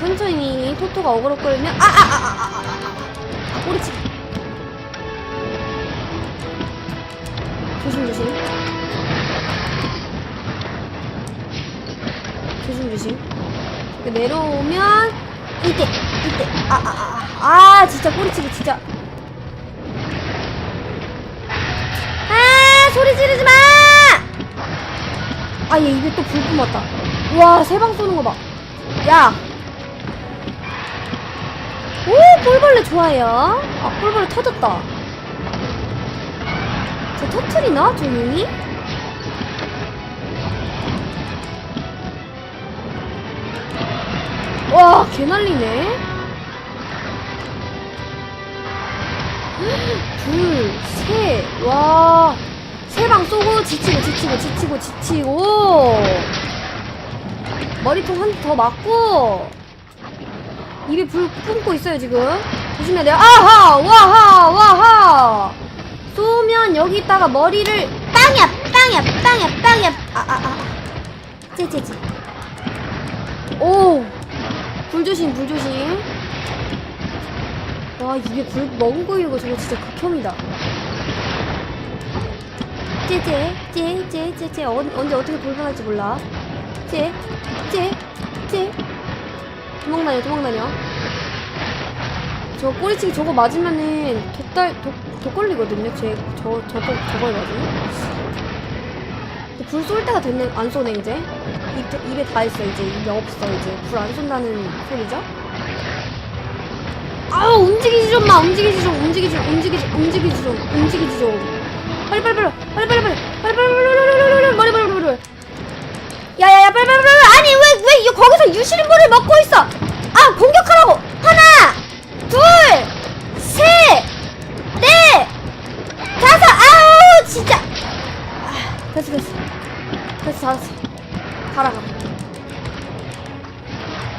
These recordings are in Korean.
천천히 토토가 어그로 끌면 아아아아아아 꼬리치기 조심 조심 조심 조심 이렇게 내려오면 이때 이때 아아 아 아 진짜 꼬리치기 진짜 아 소리 지르지 마! 아 얘 입에 또 불 뿜었다 와 세 방 쏘는 거봐 야! 오 꿀벌레 좋아요. 아 꿀벌레 터졌다. 저 터트리나? 저 용이? 와 개 난리네. 둘, 셋, 와, 세 방 쏘고 지치고 지치고 지치고 지치고. 머리통 한 더 맞고 입에 불 뿜고 있어요 지금. 조심해야 돼요. 아하! 와하! 와하! 쏘면 여기다가 머리를 빵야 빵야 빵야 빵야 아아아. 째째째 오불 조심 불 조심. 와 입에 불 이거 저거 진짜 극혐이다. 째째째째 언제 어떻게 불편할지 몰라. 째째째 도망다녀 도망다녀 저 꼬리치기 저거 맞으면은 독달 독, 독 걸리거든요? 제 저 저거 저거 해가지고 불쏠 때가 됐네 안 쏘네 이제? 입, 입에 다 있어 이제. 입에 없어 이제. 불 안 쏜다는 소리죠? 아우 움직이지 좀 마 움직이지 좀 움직이지 움직이지 움직이지 좀 움직이지 좀. 빨리 빨리 빨리 빨리 빨리 빨리 빨리 빨리 빨리 빨리 빨리 빨리 빨리 빨리 야야야 빨리 빨리 빨리 아니 왜왜 거기서 유실물을 먹고 있어 아 공격하라고 하나 아, 됐어 됐어 됐어 잘했어 가라 가라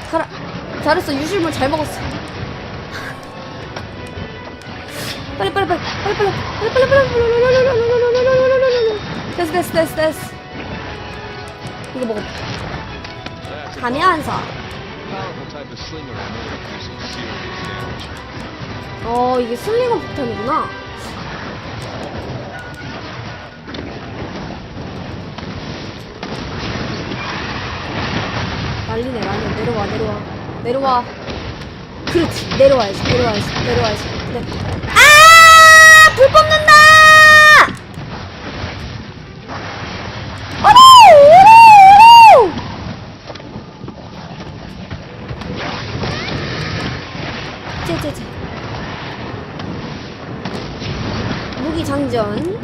가라 잘했어 유실물 잘 먹었어 빨리 빨리 빨리 빨리 빨리 빨리 빨리 빨리 됐어 됐어 됐어 됐어 이거 먹어 That's a 가면서 powerful type of slinger I know that can do some serious damage. 어 이게 슬링어 폭탄이구나 내려와 내려와 내려와 그렇지 내려와야지 내려와야지 내려와야지 네. 아! 불 뿜는다! 어려! 어려! 째째째 무기 장전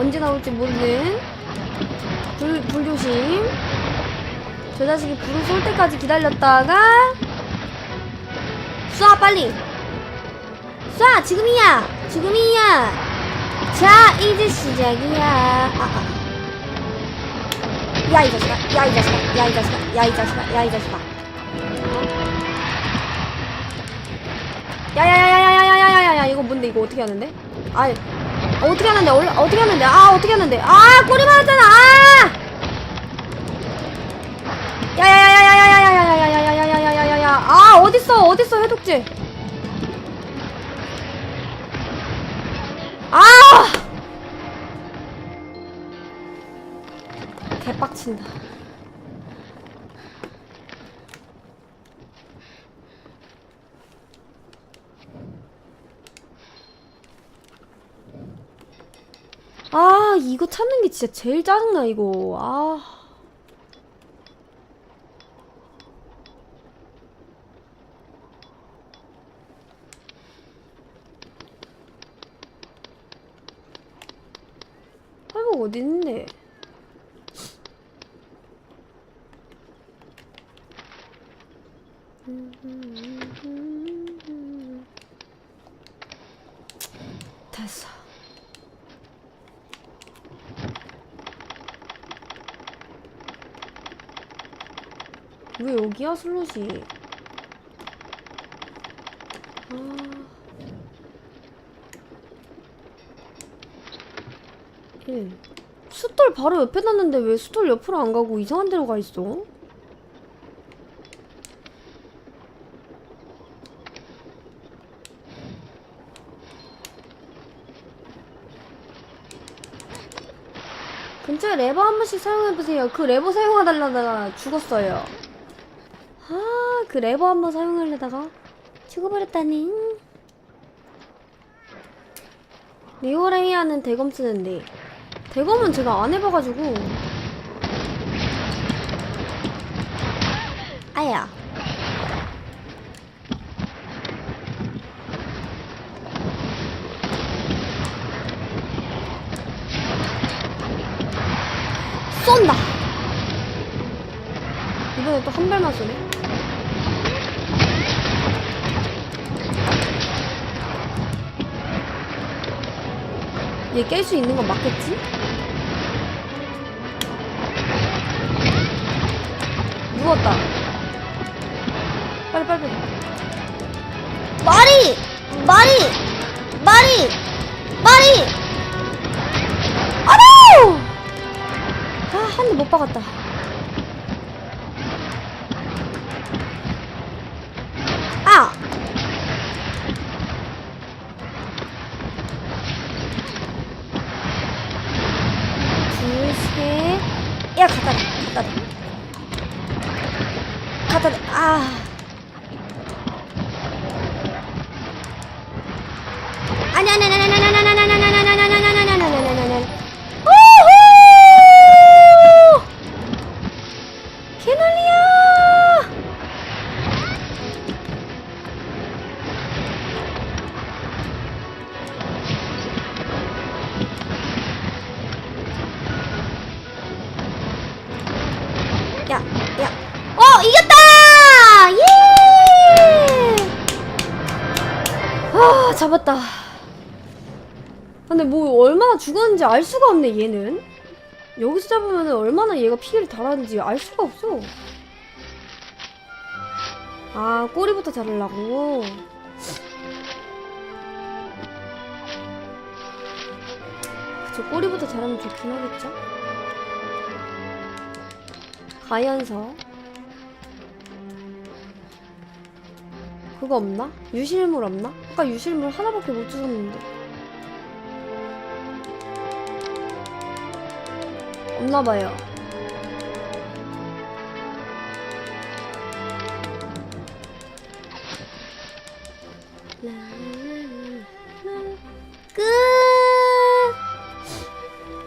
언제 나올지 모르는 불, 불 조심 저 자식이 불을 쏠 때까지 기다렸다가 쏴 빨리 쏴 지금이야 지금이야 자 이제 시작이야 아, 아. 야이 자식아 야이 자식아 야이 자식아 야이 자식아 야이 자식아 야야야야야야야야야야 이거 뭔데 이거 어떻게 하는데 아 어떻게 하는데? 원래 어떻게 하는데? 아 어떻게 하는데? 아 꼬리 맞았잖아. 아! 야야야야야야야야야야야야야야야야야야. 아 어딨어? 어딨어 해독제? 아! 개빡친다 아 이거 찾는 게 진짜 제일 짜증나 이거. 아. 할복 어디 있는 뭐야 슬롯이 아... 1 숫돌 바로 옆에 놨는데 왜 숫돌 옆으로 안 가고 이상한 데로 가 있어? 근처에 레버 한 번씩 사용해보세요. 그 레버 사용해달라다가 죽었어요. 아, 그 레버 한번 사용하려다가 죽어버렸다니. 리오레이아는 대검 쓰는데 대검은 제가 안 해봐가지고. 아야. 쏜다. 이번에 또 한 발만 쏘네 얘 깰 수 있는 건 맞겠지? 누웠다. 빨리 빨리. 마리! 마리! 마리! 마리! 아노! 아, 한 대 못 박았다. 개난리야! 야, 야. 어, 이겼다! 예! 아, 잡았다. 근데 뭐 얼마나 죽었는지 알 수가 없네, 얘는. 여기서 잡으면 얼마나 얘가 피해를 달았는지 알 수가 없어. 아, 꼬리부터 자르려고. 그쵸, 꼬리부터 자르면 좋긴 하겠죠? 가연서 그거 없나? 유실물 없나? 아까 유실물 하나밖에 못 주셨는데 없나봐요 끝!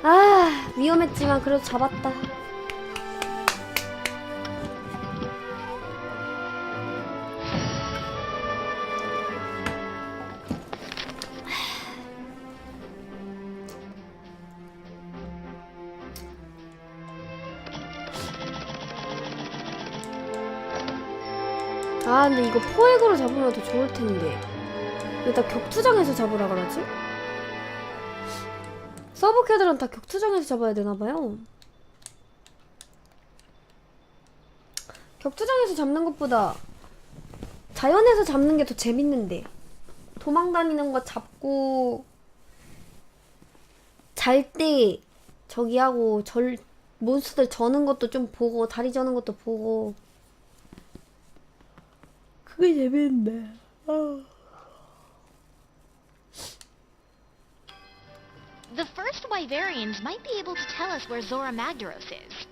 아 위험했지만 그래도 잡았다 잡으면 더 좋을 텐데. 일단 격투장에서 잡으라 그러지? 서브 캐들은 다 격투장에서 잡아야 되나봐요. 격투장에서 잡는 것보다 자연에서 잡는 게 더 재밌는데. 도망 다니는 거 잡고 잘 때 저기 하고 절 몬스터들 저는 것도 좀 보고 다리 저는 것도 보고 그게 재밌는데. The first Wyverians might be able to tell us where Zora Magdaros is.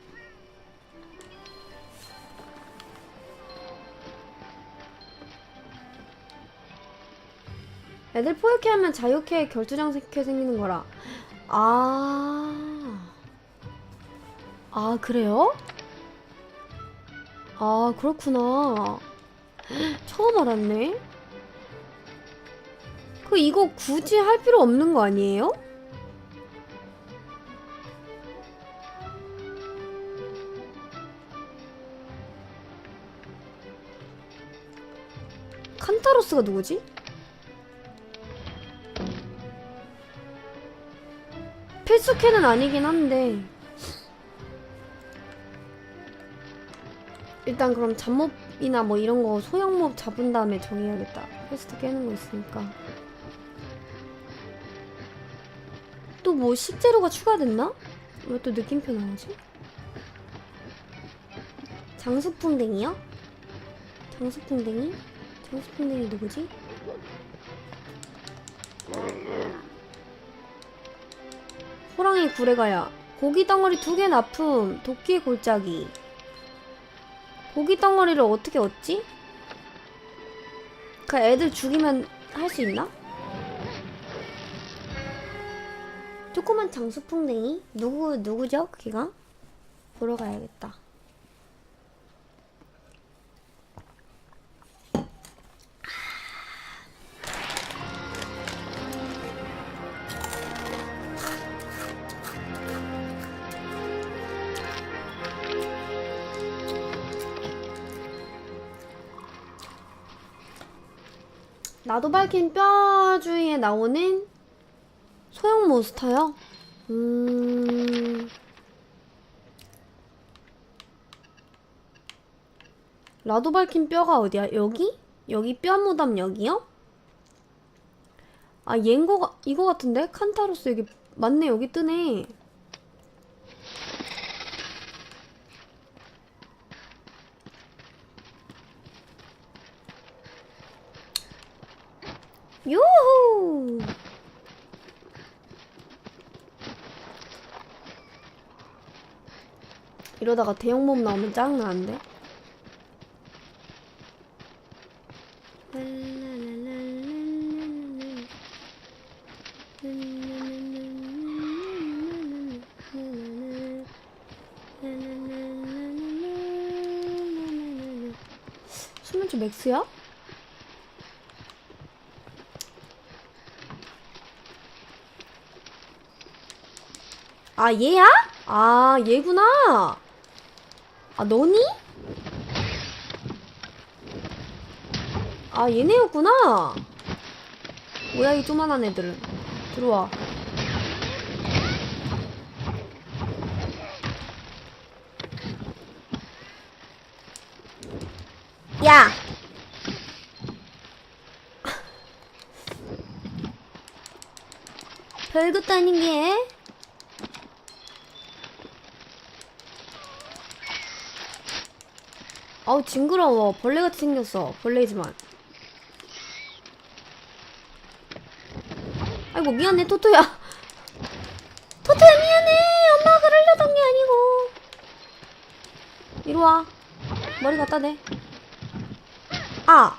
애들 포획해 하면 자유케 결투장 생겨 생기는 거라. 아. 아, 그래요? 아, 그렇구나. 처음 알았네. 그 이거 굳이 할 필요 없는 거 아니에요? 칸타로스가 누구지? 필수캐는 아니긴 한데 일단 그럼 잡 몹이나 뭐 이런 거 소형 몹 잡은 다음에 정해야겠다 퀘스트 깨는 거 있으니까 또 뭐 식재료가 추가됐나? 왜 또 느낌표 나오지? 장수풍뎅이요? 장수풍뎅이? 장수풍뎅이 누구지? 호랑이 구레가야 고기 덩어리 두 개 납품 도끼 골짜기 고기 덩어리를 어떻게 얻지? 그 애들 죽이면 할 수 있나? 조그만 장수풍뎅이? 누구, 누구죠? 걔가? 보러 가야겠다. 나도 밝힌 뼈 주위에 나오는 소형 몬스터요? 음. 나도 밝힌 뼈가 어디야? 여기? 여기 뼈 무덤 여기요? 아, 얘인 거, 가- 이거 같은데? 칸타로스 여기, 맞네, 여기 뜨네. 요호! 이러다가 대형몸 나오면 짜증나는데? 수면초 맥스야? 아 얘야? 아 얘구나. 아 너니? 아 얘네였구나. 뭐야 이 조만한 애들은 들어와. 야! 별것도 아닌 게 아우 징그러워. 벌레같이 생겼어. 벌레지만. 아이고 미안해 토토야. 토토야 미안해. 엄마가 그러려던 게 아니고. 이리와. 머리 갖다 대. 아!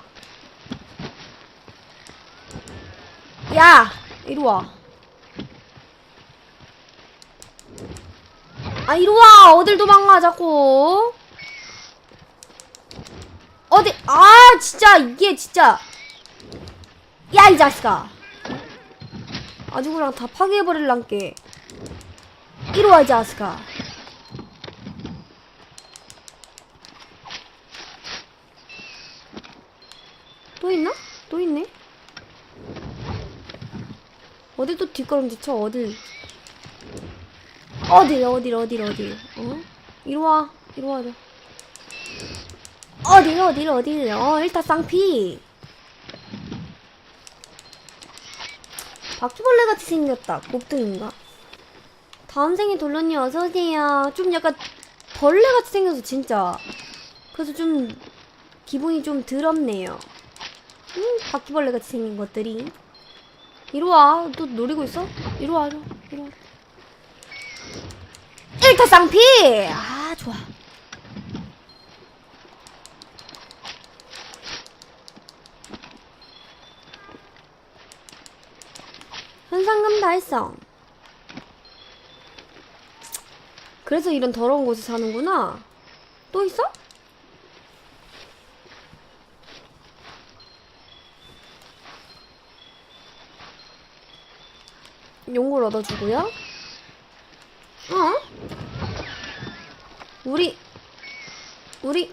야! 이리와. 아 이리와. 어딜 도망가 자꾸 어디 아 진짜 이게 진짜. 야 이 자식아. 아주 그냥 다 파괴해버릴란게 이리와 이 자식아. 또 있나? 또 있네? 어딜 또 뒷걸음질 쳐 어딜 어딜 어딜 어딜 어딜 어? 이리와 이리와 어딜 어딜 어딜. 어 일타 쌍피. 바퀴벌레 같이 생겼다. 곱등인가? 다음 생에 돌론이 어서오세요. 좀 약간 벌레 같이 생겨서 진짜. 그래서 좀 기분이 좀 더럽네요. 음 바퀴벌레 같이 생긴 것들이. 이리와. 또 노리고 있어? 이리와 이리와 일타 쌍피! 아 좋아 현상금 달성. 그래서 이런 더러운 곳에 사는구나. 또 있어? 용골 얻어주고요. 어? 우리 우리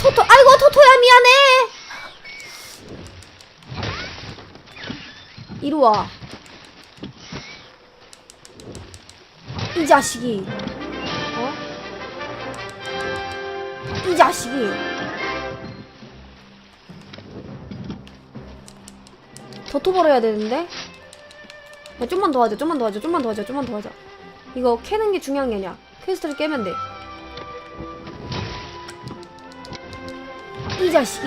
토토 아이고 토토야 미안해. 이리 와. 이 자식이. 어? 이 자식이. 도토 벌어야 되는데? 야, 좀만 더 하자, 좀만 더 하자, 좀만 더 하자, 좀만 더 하자. 이거 캐는 게 중요한 게 아니야. 퀘스트를 깨면 돼. 이 자식이.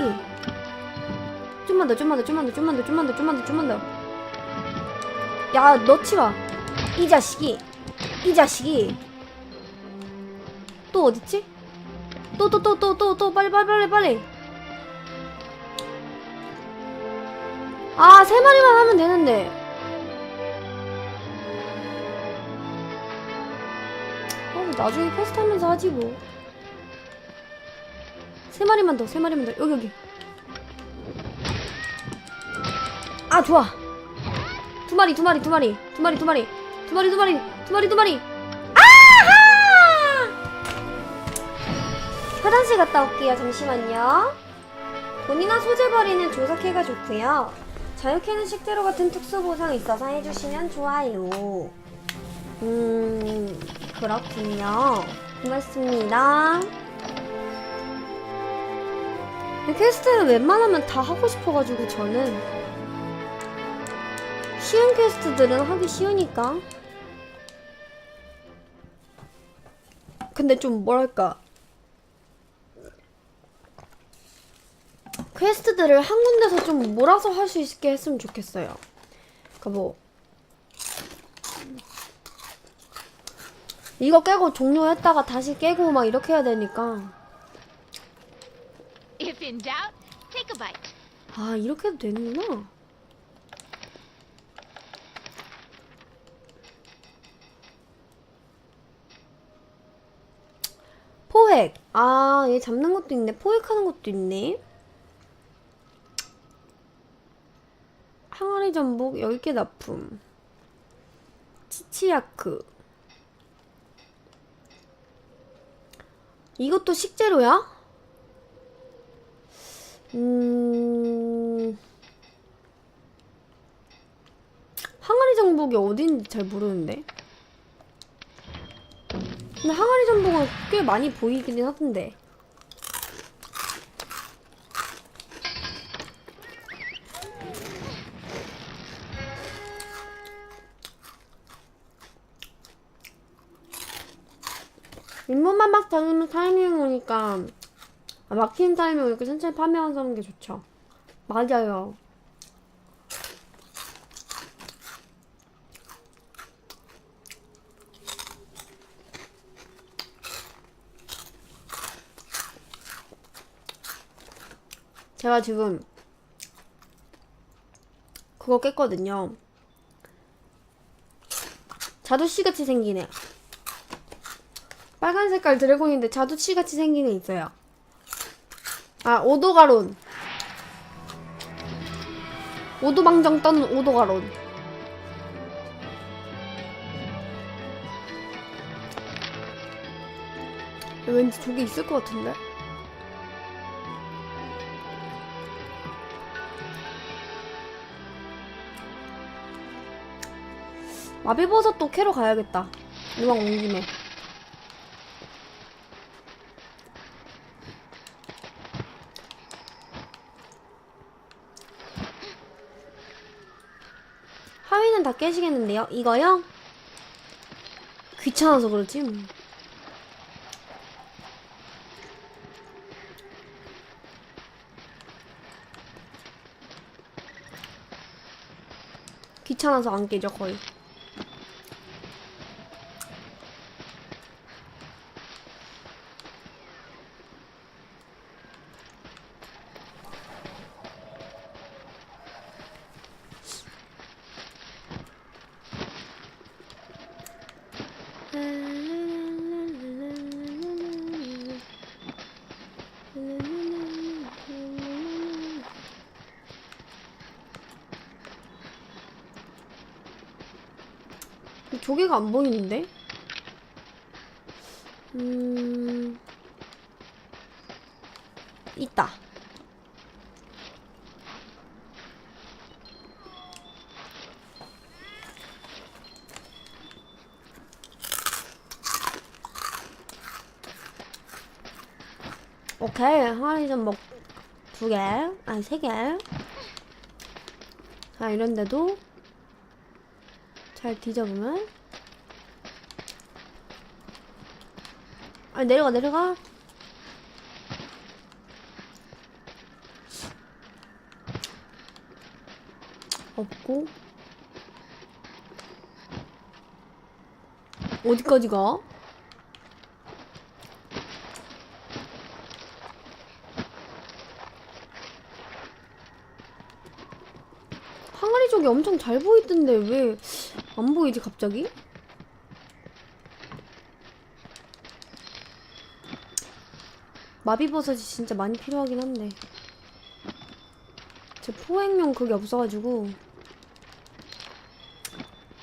좀만 더, 좀만 더, 좀만 더, 좀만 더, 좀만 더, 좀만 더, 좀만 더. 야, 넣지 마. 이 자식이. 이 자식이. 또 어딨지? 또, 또, 또, 또, 또, 또, 빨리, 빨리, 빨리, 빨리. 아, 세 마리만 하면 되는데. 어, 나중에 퀘스트 하면서 하지 뭐. 세 마리만 더, 세 마리만 더. 여기, 여기. 아, 좋아. 두 마리, 두 마리, 두 마리, 두 마리, 두 마리, 두 마리, 두 마리, 두 마리, 두 마리. 아하! 화장실 갔다 올게요. 잠시만요. 돈이나 소재 버리는 조석해가 좋고요. 자유캐는 식재료 같은 특수 보상이 있어서 해주시면 좋아요. 음, 그렇군요. 고맙습니다. 이 퀘스트는 웬만하면 다 하고 싶어가지고 저는 쉬운 퀘스트들은 하기 쉬우니까. 근데 좀 뭐랄까 퀘스트들을 한 군데서 좀 몰아서 할 수 있게 했으면 좋겠어요. 그뭐 이거 깨고 종료했다가 다시 깨고 막 이렇게 해야 되니까. 아 이렇게 해도 되는구나. 포획. 아, 얘 잡는 것도 있네. 포획하는 것도 있네. 항아리 전복 10개 납품. 치치야크. 이것도 식재료야? 음... 항아리 전복이 어딘지 잘 모르는데. 근데 항아리 전복은 꽤 많이 보이긴 하던데. 잇몸만 막 닫으면 타이밍 오니까 아, 막히는 타이밍 오니까 천천히 파밍하는 게 좋죠. 맞아요. 제가 지금 그거 깼거든요. 자두씨 같이 생기네. 빨간 색깔 드래곤인데 자두씨 같이 생긴 애 있어요. 아 오도가론. 오도방정 떠는 오도가론. 왠지 저게 있을 것 같은데? 마비버섯도 캐러 가야겠다. 이왕 온 김에. 하위는 다 깨시겠는데요? 이거요? 귀찮아서 그렇지 뭐. 귀찮아서 안 깨져 거의 조개가 안 보이는데? 음... 있다. 오케이 항아리 전먹 두 개, 아니 세 개. 자 이런데도 잘 뒤져보면 아 내려가 내려가 없고 어디까지 가? 항아리 쪽이 엄청 잘 보이던데 왜 안 보이지 갑자기? 마비버섯이 진짜 많이 필요하긴 한데. 제 포획용 그게 없어가지고.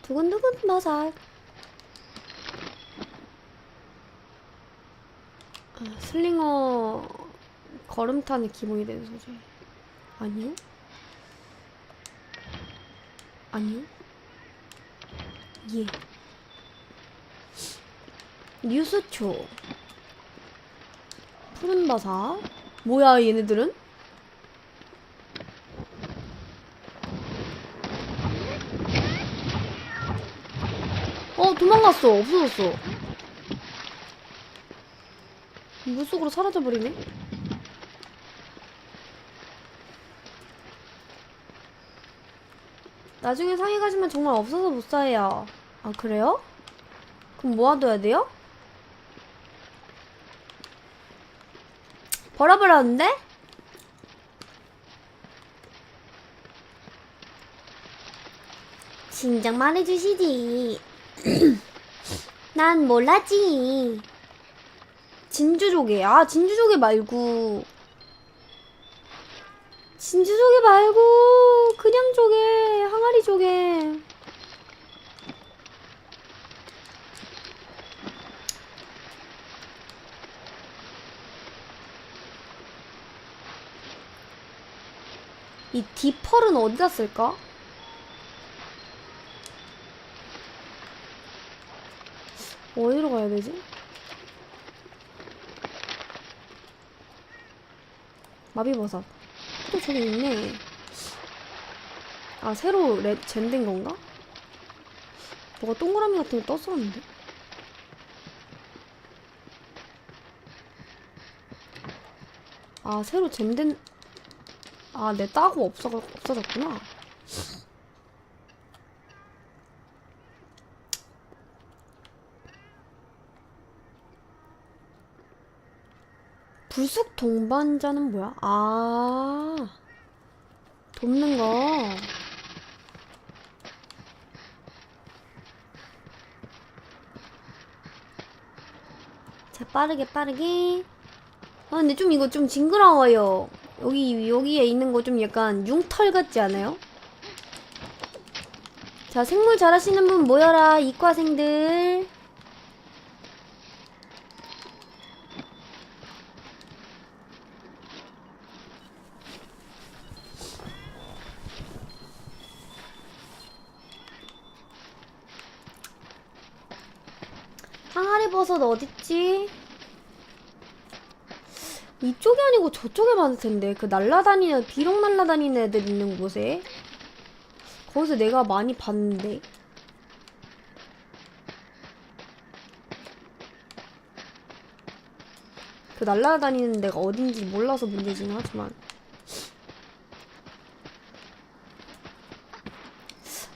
두근두근 버섯 아, 슬링어 걸음탄이 기본이 되는 소재. 아니요? 아니요? 예. 뉴스초 푸른 바사 뭐야 얘네들은? 어 도망갔어 없어졌어 물속으로 사라져버리네 나중에 상해 가시면 정말 없어서 못 사요 아 그래요? 그럼 모아둬야 돼요? 버려버렸는데? 진작 말해주시지. 난 몰랐지. 진주조개. 아, 진주조개 말고. 진주조개 말고, 그냥 조개, 항아리 조개. 이 디펄은 어디 갔을까? 어디로 가야 되지? 마비버섯. 또 저기 있네. 아, 새로 레, 젠된 건가? 뭐가 동그라미 같은 거 떴었는데? 아, 새로 젠된, 아, 내 따고 없어, 없어졌구나. 불쑥 동반자는 뭐야? 아, 돕는 거. 자, 빠르게, 빠르게. 아, 근데 좀 이거 좀 징그러워요. 여기, 여기에 있는 거 좀 약간 융털 같지 않아요? 자, 생물 잘하시는 분 모여라, 이과생들. 항아리 버섯 어딨지? 이쪽이 아니고 저쪽에 많을 텐데. 그 날라다니는 비록 날라다니는 애들 있는 곳에. 거기서 내가 많이 봤는데. 그 날라다니는 데가 어딘지 몰라서 문제지는 하지만.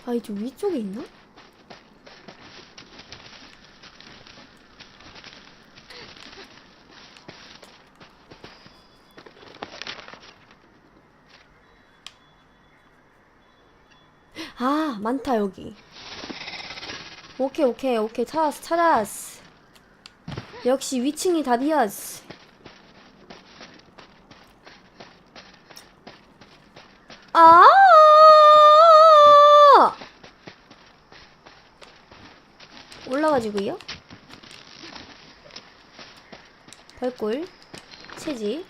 아 이쪽 위쪽에 있나? 아 많다 여기. 오케이 오케이 오케이. 찾았어 찾았어. 역시 위층이 답이었어 아! 올라가지고요? 별꿀 채집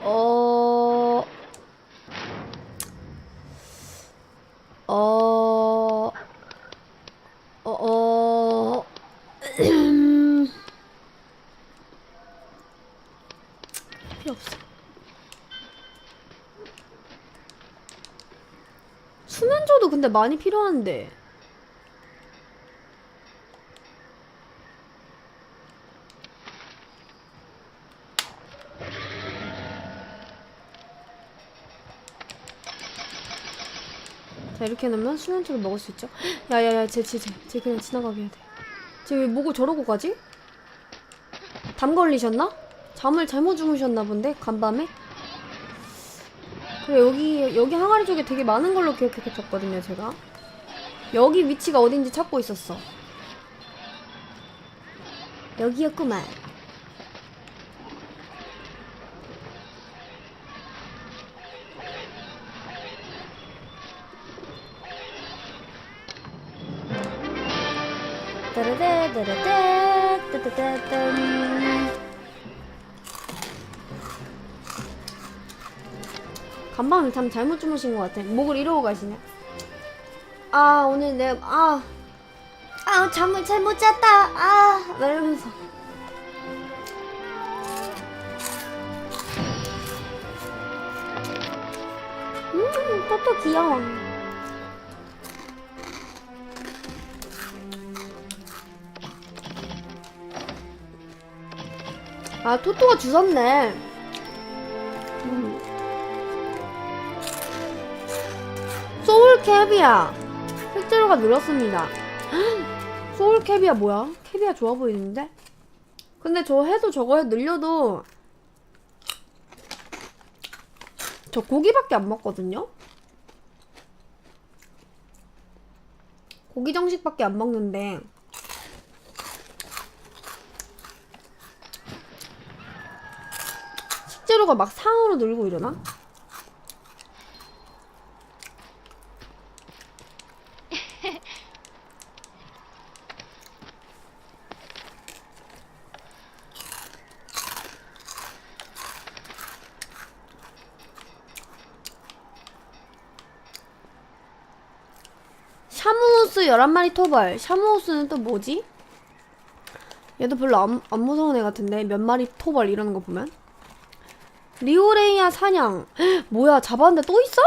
어 어, 어, 어, 필요 없어. 수면조도 근데 많이 필요한데. 자 이렇게 놓으면 수면초를 먹을 수 있죠 야야야 쟤쟤쟤쟤 그냥 지나가게 해야 돼쟤왜 목을 저러고 가지? 담 걸리셨나? 잠을 잘못 주무셨나 본데 간밤에? 그래 여기 여기 항아리 쪽에 되게 많은 걸로 기억했었거든요 제가. 여기 위치가 어딘지 찾고 있었어. 여기였구만. 따라다다라다 따따따 간밤에 참 잘못 주무신 것 같아. 목을 이러고 가시냐? 아 오늘 내 아. 아 잠을 잘 못 잤다. 아 이러면서. 음, 토토 귀여워. 아, 토토가 주웠네. 캐비아 실제로가 늘었습니다 소울 캐비아 뭐야? 캐비아 좋아 보이는데? 근데 저 해도 저거 에 늘려도 저 고기밖에 안 먹거든요? 고기 정식밖에 안 먹는데 식재료가 막 상으로 늘고 이러나? 샤무호스 11마리 토벌. 샤무호스는 또 뭐지? 얘도 별로 안, 안 무서운 애 같은데. 몇 마리 토벌 이러는 거 보면. 리오레이아 사냥. 헉, 뭐야, 잡았는데 또 있어?